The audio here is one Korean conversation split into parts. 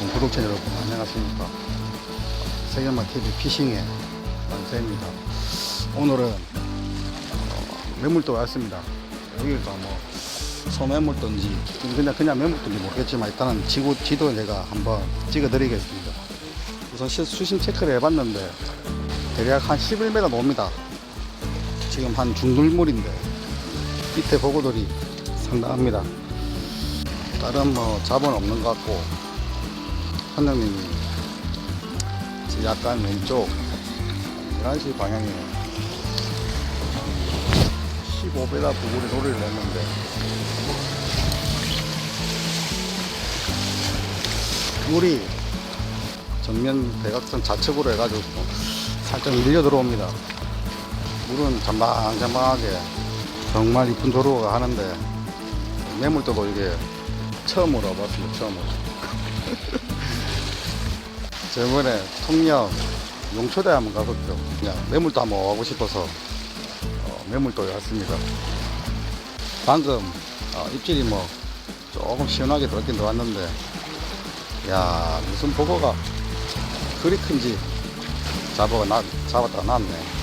여러분, 구독자 여러분, 안녕하십니까. 세계만 TV 피싱의 만세입니다. 오늘은 어, 매물도 왔습니다. 여기가 뭐 소매물든지 그냥 그냥 매물든지 모르겠지만 일단은 지구 지도 제가 한번 찍어드리겠습니다. 우선 시- 수심 체크를 해봤는데 대략 한 11m 나옵니다. 지금 한 중들물인데 밑에 보고들이 상당합니다. 다른 뭐 잡은 없는 것 같고 지금 약간 왼쪽 11시 방향에 15배다 부분에 소리를 냈는데 물이 정면 대각선 좌측으로 해가지고 살짝 밀려 들어옵니다. 물은 잠방잠방하게 정말 이쁜 도로가 하는데 매물도도 이게 처음 으로 와봤습니다. 처음으로. 저번에 통영 용초대 한번 가봤죠. 그냥 매물도 한번 와보고 싶어서 어, 매물도에 왔습니다. 방금 어, 입질이 뭐 조금 시원하게 들었긴 들어왔는데 야 무슨 보고가 그리 큰지 잡아가 나, 잡았다가 났네.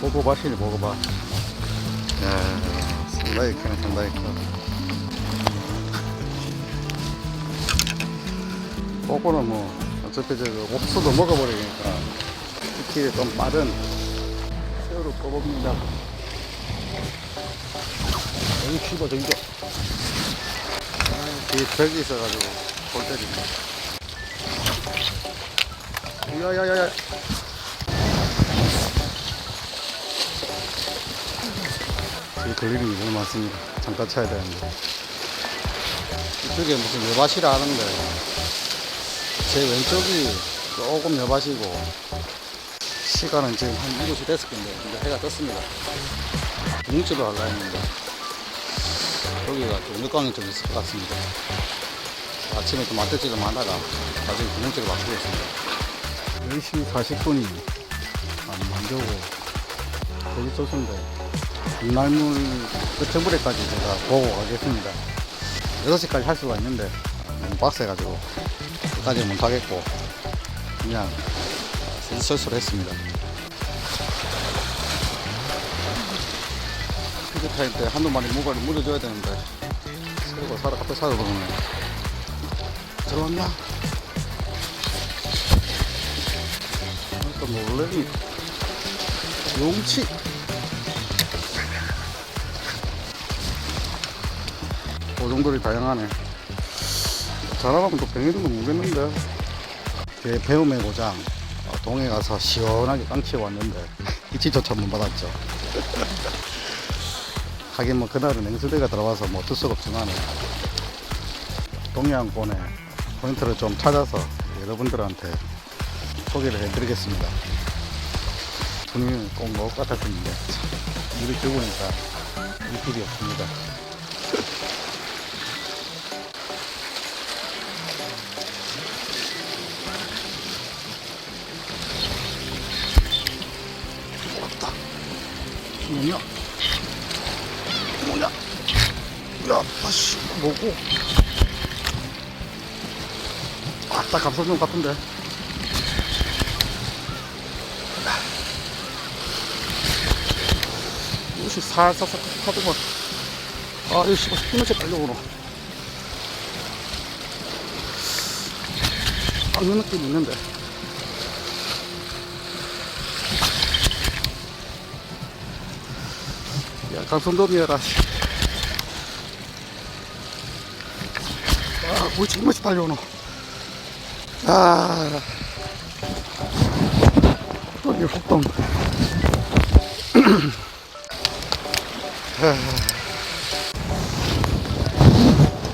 보고 봐시니 보고 봐. 야, 상당히 크네, 상당히 커. 보고는 뭐, 어차피 저거 옥수도 먹어버리니까, 특히 좀 빠른 새우를 뽑습니다. 여기 휘버 정죠. 뒤에 벽이 있어가지고, 골 때리네. 야야야야. 걸리는 게 너무 많습니다. 잠깐 쳐야 되는데. 이쪽에 무슨 여밭이라 하는데, 제 왼쪽이 조금 여밭이고, 시간은 지금 한 7시 됐을 건데, 이제 해가 떴습니다. 뭉치로 하려 했는데, 여기가 좀 늦광이 좀 있을 것 같습니다. 아침에 좀 맞대지 좀 하다가, 나중에 구멍치로 바꾸겠습니다. 10시 40분이 안 만져고, 거기 쏘는데, 날물 끝정부리까지 제가 보고 가겠습니다. 6시까지 할 수가 있는데 너무 빡세가지고 끝까지 못하겠고 그냥 실수를 했습니다. 피드 타임 때 한두 마리 무가를 물어줘야 되는데 새우가 살아 갑자기 살아 보네. 들어왔나? 또 놀래미 용치 고정돌이 다양하네. 잘하면 또 병이든도 모르겠는데. 제 배움의 고장, 어, 동해 가서 시원하게 깡치어 왔는데, 이치조차 못 받았죠. 하긴 뭐 그날은 냉수대가 들어와서 뭐 어쩔 수가 없지만, 동해안권에 포인트를 좀 찾아서 여러분들한테 소개를 해드리겠습니다. 분이 꼭 먹을 것 같았는데, 참, 물이 죽으니까 이 길이 없습니다. 뭐냐? 뭐냐? 야, 아씨, 뭐고? 아따, 감성좀 같은데. 이것이 살살살 하더만. 아, 이거 씨발, 힘을 빨려오노. 깎는 느낌 있는데. 야, 감성돔이어라. 아, 뭐 정말 달려오노. 아, 여기 혹동.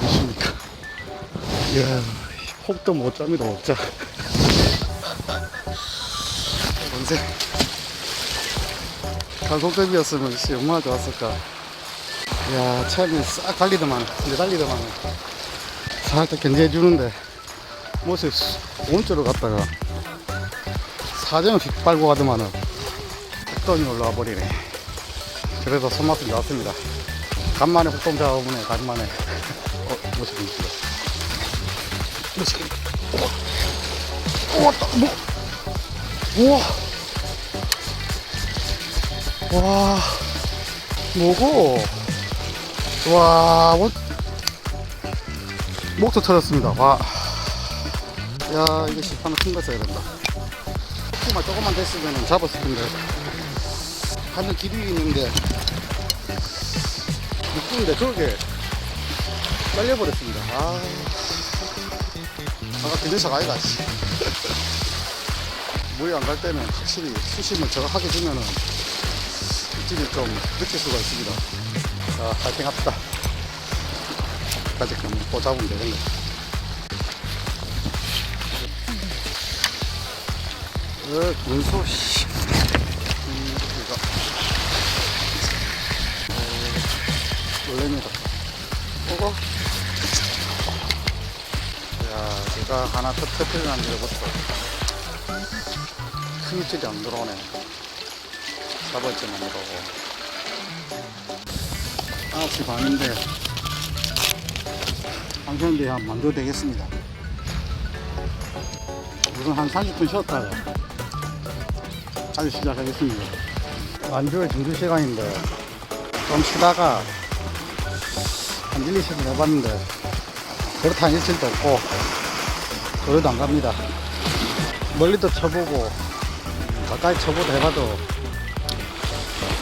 안녕하십니까. 이야, 혹도 못 잡니다, 못 잡. 언제? 가속급이었으면 씨 얼마나 좋았을까 야 처음에 싹 달리더만 근데 달리더만 살짝 견제해 주는데 모습 오른쪽으로 갔다가 사정을 휙 빨고 가더만은 흑돈이 올라와 버리네. 그래도 손맛은 나왔습니다. 간만에 흑돈 잡아보네, 간만에. 어. 멋있겠다. 우와, 우와, 따- 뭐, 우와. 와, 뭐고? 와, 뭐, 목도 터졌습니다. 와. 야, 이거 시판은 큰거 써야 된다. 조금만, 조금만 됐으면 잡았을 텐데. 하늘 길이 있는데, 육군인데 저게 잘려버렸습니다. 아, 아까 비내사가 아니다, 씨. 물이 안 갈 때는 확실히 수심을 정확하게 주면은 입질이 좀 느낄 수가 있습니다. 자, 파이팅 합시다. 까지 그럼 또 잡으면 되겠네. 어, 군소, 씨. 음. 어, 놀랍니다. 오고. 야, 제가 하나 터, 터트리는 데부터 큰 입질이 안 들어오네. 잡았지만 이러고. 9시 반인데, 방송대 한 만도 되겠습니다. 우선 한 30분 쉬었다가 다시 시작하겠습니다. 만주의 중주 시간인데 좀 쉬다가 한 1, 2시간 해봤는데 그렇다는 일질도 없고 그래도 안 갑니다. 멀리도 쳐보고 가까이 쳐보도 해봐도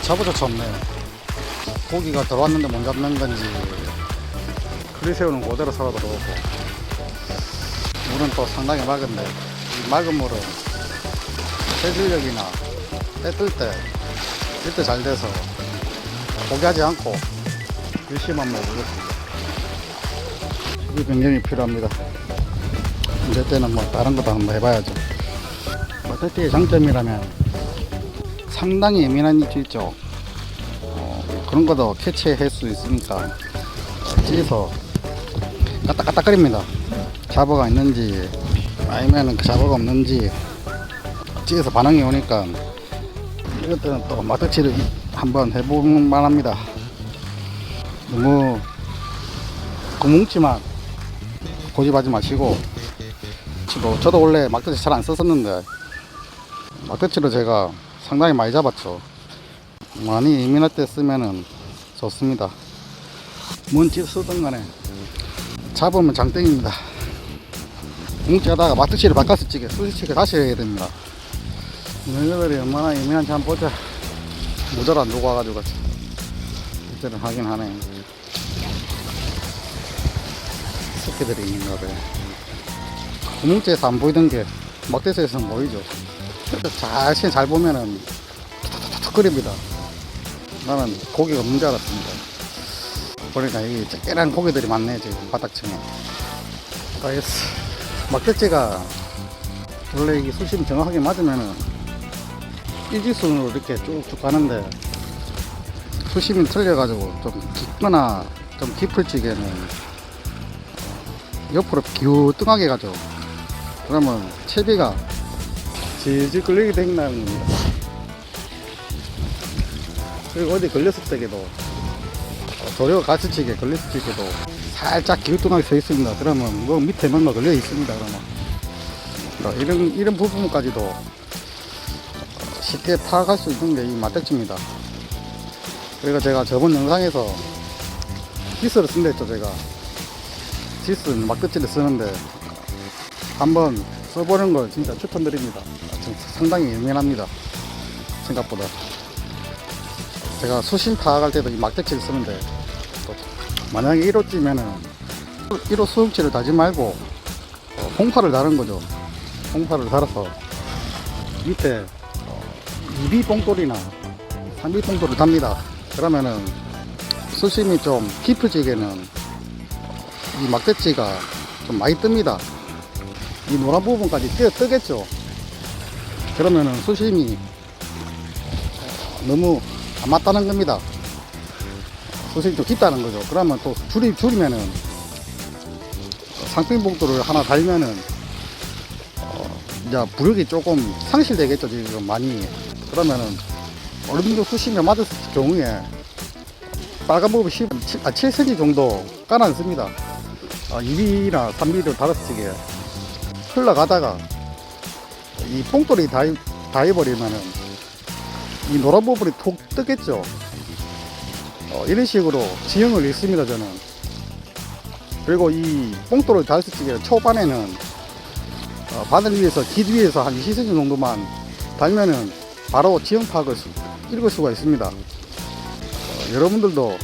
잡어조차 없네요. 고기가 들어왔는데 못 잡는 건지. 크리새우는 그대로 살아 들어오고. 물은 또 상당히 맑은데 이 맑은 물은 해질력이나 빼뜰 때 이때 잘 돼서 포기하지 않고 열심히만 먹겠습니다. 수비 변경이 필요합니다. 이제 때는 뭐 다른 것도 한번 해봐야죠. 마테티의 장점이라면 상당히 예민한 있죠. 어, 그런 것도 캐치할 수 있으니까? 찌서 까딱까딱거립니다. 잡어가 있는지 아니면 그 잡어가 없는지. 찌에서 반응이 오니까 때는 또 마트치를 한번 해보면 만합니다. 너무 구뭉치만 고집하지 마시고 저도, 저도 원래 막대치 잘 안 썼었는데 막대치를 제가 상당히 많이 잡았죠. 많이 예민할 때 쓰면은 좋습니다. 뭔지 쓰던 간에 잡으면 장땡입니다. 뭉치하다가 마트치를 바꿔서 찌게 수시치게 다시 해야 됩니다. 너희들이 얼마나 예민한지 한번 보자. 모자를 안 두고 와가지고 이때는 하긴 하네. 새끼들이 있는 거래 구멍째에서 안 보이던 게 막대에서는 보이죠 자신 잘 보면은 툭툭툭툭 끓입니다. 나는 고기가 없는 줄 알았습니다. 보니까 이 쬐끼란 고기들이 많네 지금 바닥층에. 알겠어 막대째가 원래 이게 수심 정확하게 맞으면은 일직선으로 이렇게 쭉쭉 가는데 수심이 틀려가지고 좀 깊거나 좀 깊을 적에는 옆으로 기우뚱하게 가죠. 그러면 채비가 질질 끌리게 된다는 겁니다 그리고 어디 걸렸을 때에도 도료가 같이 치게 걸렸을 적에도 살짝 기우뚱하게 서 있습니다 그러면 뭐 밑에 뭔가 걸려 있습니다 그러면 그러니까 이런 이런 부분까지도 쉽게 파악할 수 있는 게 이 마택지입니다. 그리고 제가 저번 영상에서 디스를 쓴다 했죠, 제가. 디스는 막대치를 쓰는데 한번 써보는 걸 진짜 추천드립니다. 좀 상당히 예민합니다. 생각보다. 제가 수심 파악할 때도 이 막대치를 쓰는데 또 만약에 1호 찌면은 1호 수음치를 다지 말고 어, 홍파를 다른 거죠. 홍파를 달아서 밑에 이비 뽕돌이나 상비 뽕돌을 답니다. 그러면은 수심이 좀 깊어지게는 이 막대치가 좀 많이 뜹니다. 이 노란 부분까지 뛰어 뜨겠죠. 그러면은 수심이 어, 너무 안 맞다는 겁니다. 수심이 좀 깊다는 거죠. 그러면 또 줄이 줄이면은 봉돌을 하나 달면은 어, 이제 부력이 조금 상실되겠죠 지금 많이 그러면은 어느 정도 수심에 맞았을 경우에 빨간 부분 10, 아, 7cm 정도 깔아놨습니다 아, 2비나 3비를 달았지게 흘러가다가 이 뽕돌이 닿이, 닿아버리면은 이 노란 부분이 톡 뜨겠죠. 어, 이런 식으로 지형을 읽습니다 저는. 그리고 이 뽕돌을 닿았을 적에 초반에는 어, 바늘 위에서 길 위에서 한 20cm 정도만 달면은 바로 지형 파악을 수- 읽을 수가 있습니다. 어, 여러분들도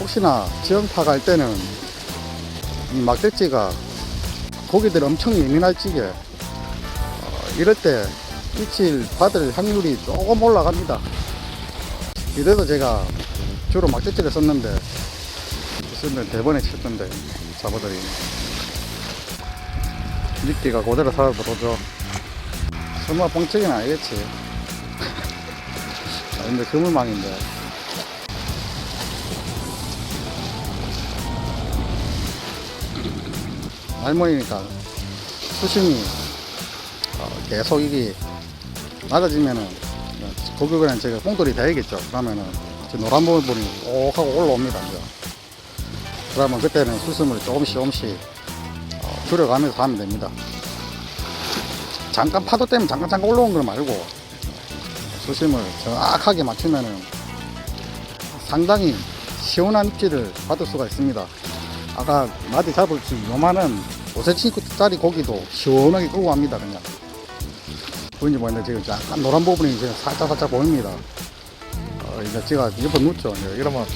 혹시나 지형 파악할 때는 이 막대지가 고기들 엄청 예민할 적에 어, 이럴 때 입질 받을 확률이 조금 올라갑니다. 이래서 제가 주로 막대지를 썼는데 쓰면 대번에 쳤던데 잡아들이. 미끼가 그대로 살아 들어오죠 설마 뻥치기는 아니겠지. 아, 근데 그물망인데. 할머니니까 수심이 어, 계속 이게 낮아지면은 고객은 제가 뽕돌이 돼야겠죠. 그러면은 저 노란 부분이 꼭 하고 올라옵니다 이제. 그러면 그때는 수심을 조금씩 조금씩 어, 줄여가면서 하면 됩니다. 잠깐 파도 때문에 잠깐 잠깐 올라온 걸 말고 수심을 정확하게 맞추면은 상당히 시원한 입질을 받을 수가 있습니다. 아까 마디 잡을 수 요만한 5cm짜리 고기도 시원하게 끌고 갑니다 그냥 보이는지 모르겠는데 지금 약간 노란 부분이 이제 살짝 살짝 보입니다. 어, 이제 제가 옆으로 눕죠. 이제 이러면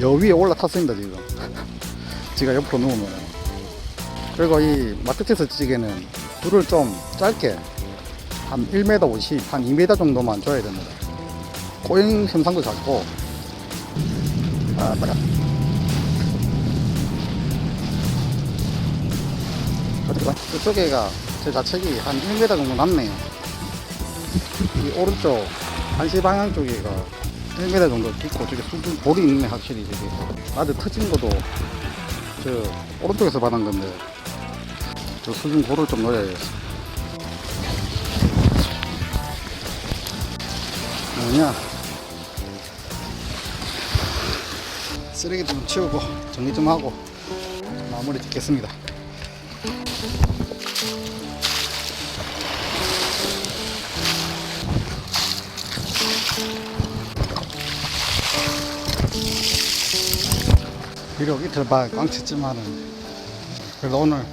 여 위에 올라탔습니다 지금. 제가 옆으로 누우면. 그리고 이 마트에서 찌개는 줄을 좀 짧게 한 1m 50, 한 2m 정도만 줘야 됩니다. 꼬잉 현상도 작고. 아 뭐야 어디가 이쪽에가 제 좌측이 한 1m 정도 남네요 이 오른쪽 한시 방향 쪽에 가 1m 정도 있고 저기 수준 볼이 있네 확실히 저기 나도 터진 것도 저 오른쪽에서 받은 건데 저 수준 볼을 좀 넣어야겠어. 뭐냐 쓰레기 좀 치우고 정리 좀 하고 마무리 짓겠습니다 비록 이틀 반 꽝쳤지만은 그래도 오늘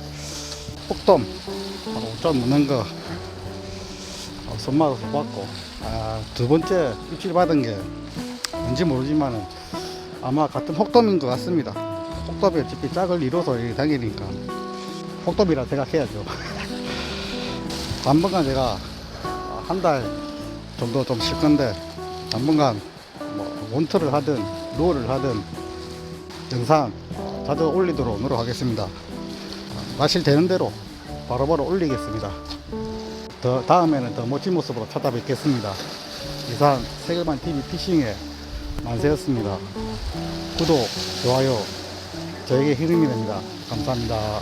폭돔 바로 5점 넣는 거 어, 손맛으로 받고 아, 두 번째 입질 받은 게 뭔지 모르지만은 아마 같은 혹돔인 것 같습니다. 혹돔이 어차피 짝을 이뤄서 이렇게 다니니까 혹돔이라 생각해야죠. 당분간 제가 한 달 정도 좀 쉴 건데 당분간 뭐 원터를 하든 루어를 하든 영상 자주 올리도록 노력하겠습니다. 마실 되는 대로 바로바로 올리겠습니다. 더 다음에는 더 멋진 모습으로 찾아뵙겠습니다. 이상 세계만 TV 피싱의 만세였습니다. 구독, 좋아요 저에게 힘이 됩니다. 감사합니다.